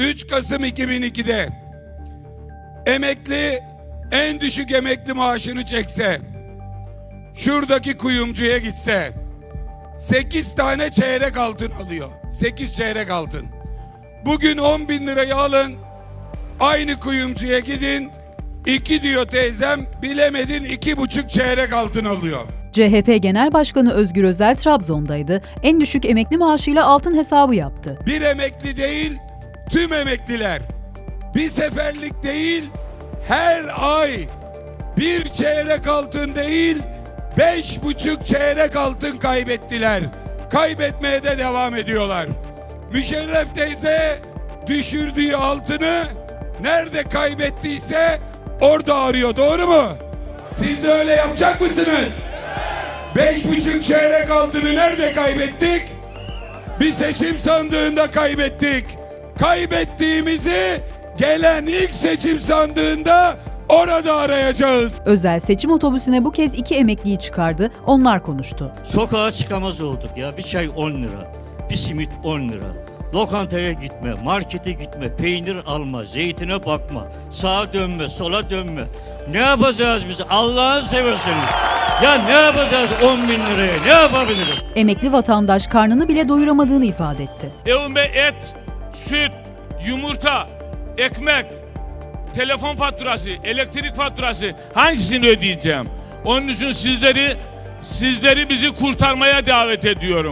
3 Kasım 2002'de emekli en düşük emekli maaşını çekse, şuradaki kuyumcuya gitse, 8 tane çeyrek altın alıyor. 8 çeyrek altın. Bugün 10 bin lirayı alın, aynı kuyumcuya gidin, 2 diyor teyzem, bilemedin iki buçuk çeyrek altın alıyor. CHP Genel Başkanı Özgür Özel Trabzon'daydı. En düşük emekli maaşıyla altın hesabı yaptı. Bir emekli değil, tüm emekliler. Bir seferlik değil, her ay bir çeyrek altın değil, beş buçuk çeyrek altın kaybettiler. Kaybetmeye de devam ediyorlar. Müşerref teyze düşürdüğü altını nerede kaybettiyse orada arıyor. Doğru mu? Siz de öyle yapacak mısınız? Beş buçuk çeyrek altını nerede kaybettik? Bir seçim sandığında kaybettik. Kaybettiğimizi gelen ilk seçim sandığında orada arayacağız. Özel seçim otobüsüne bu kez iki emekliyi çıkardı. Onlar konuştu. Sokağa çıkamaz olduk ya. Bir çay 10 lira. Bir simit 10 lira. Lokantaya gitme, markete gitme, peynir alma, zeytine bakma, sağa dönme, sola dönme. Ne yapacağız biz Allah'ını seversiniz. Ya ne yapacağız 10 bin liraya ne yapabiliriz? Emekli vatandaş karnını bile doyuramadığını ifade etti. Evime et, süt, yumurta, ekmek, telefon faturası, elektrik faturası hangisini ödeyeceğim? Onun için sizleri sizleri bizi kurtarmaya davet ediyorum.